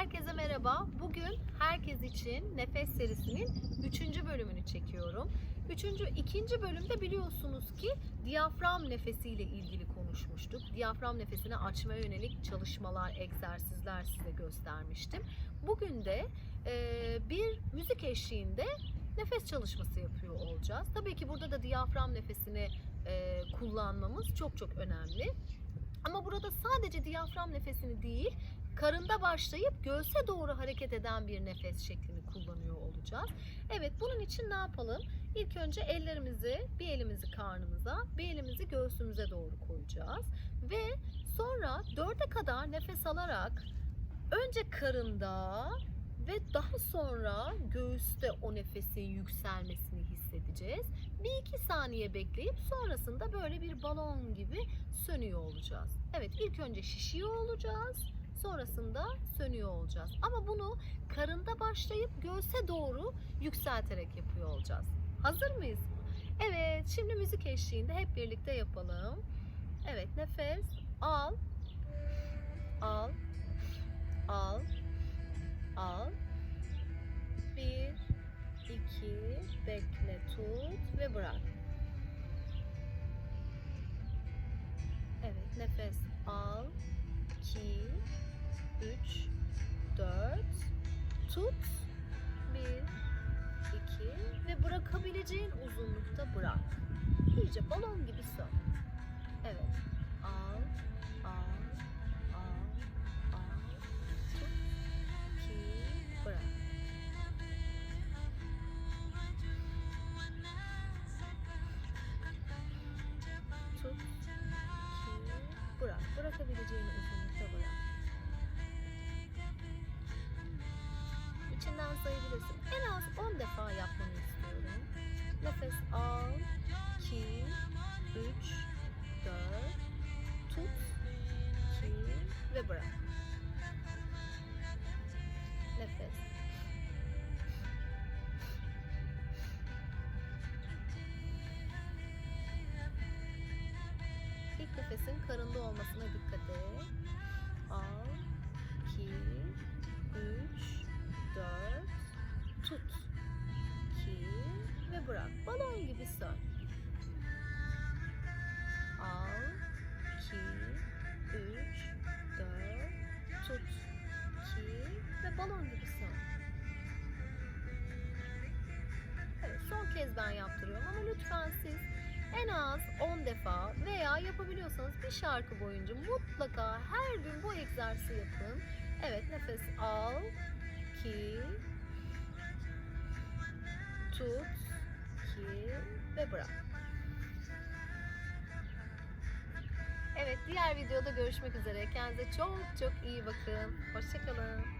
Herkese merhaba. Bugün herkes için nefes serisinin 3. bölümünü çekiyorum. 3. ikinci bölümde biliyorsunuz ki diyafram nefesiyle ilgili konuşmuştuk. Diyafram nefesini açmaya yönelik çalışmalar, egzersizler size göstermiştim. Bugün de e, bir müzik eşliğinde nefes çalışması yapıyor olacağız. Tabii ki burada da diyafram nefesini e, kullanmamız çok çok önemli. Ama burada sadece diyafram nefesini değil, karında başlayıp göğse doğru hareket eden bir nefes şeklini kullanıyor olacağız. Evet bunun için ne yapalım? İlk önce ellerimizi, bir elimizi karnımıza, bir elimizi göğsümüze doğru koyacağız. Ve sonra dörde kadar nefes alarak önce karında ve daha sonra göğüste o nefesin yükselmesini hissedeceğiz. Bir iki saniye bekleyip sonrasında böyle bir balon gibi sönüyor olacağız. Evet ilk önce şişiyor olacağız. Sonrasında sönüyor olacağız. Ama bunu karında başlayıp göğse doğru yükselterek yapıyor olacağız. Hazır mıyız? Evet, şimdi müzik eşliğinde hep birlikte yapalım. Evet, nefes al. Al. Al. Al. Bir, iki, bekle, tut ve bırak. Evet, nefes al. 2 3 4 tut 1 2 ve bırakabileceğin uzunlukta bırak. İyice balon gibi sön. Evet. Al, al, al, al. Tut. 2 bırak. Tut. 2 bırak. Bırakabileceğin uzunlukta defa yapmanı istiyorum. Nefes al. 2 3 4 Tut. 2 ve bırak. Nefes. İlk nefesin karında olmasına dikkat et. Bırak. Balon gibi sön. Al. 2 3 4 Tut. 2 ve balon gibi sön. Evet, son kez ben yaptırıyorum ama lütfen siz en az 10 defa veya yapabiliyorsanız bir şarkı boyunca mutlaka her gün bu egzersizi yapın. Evet nefes al, 2 tut, 2 ve bırak. Evet diğer videoda görüşmek üzere. Kendinize çok çok iyi bakın. Hoşçakalın.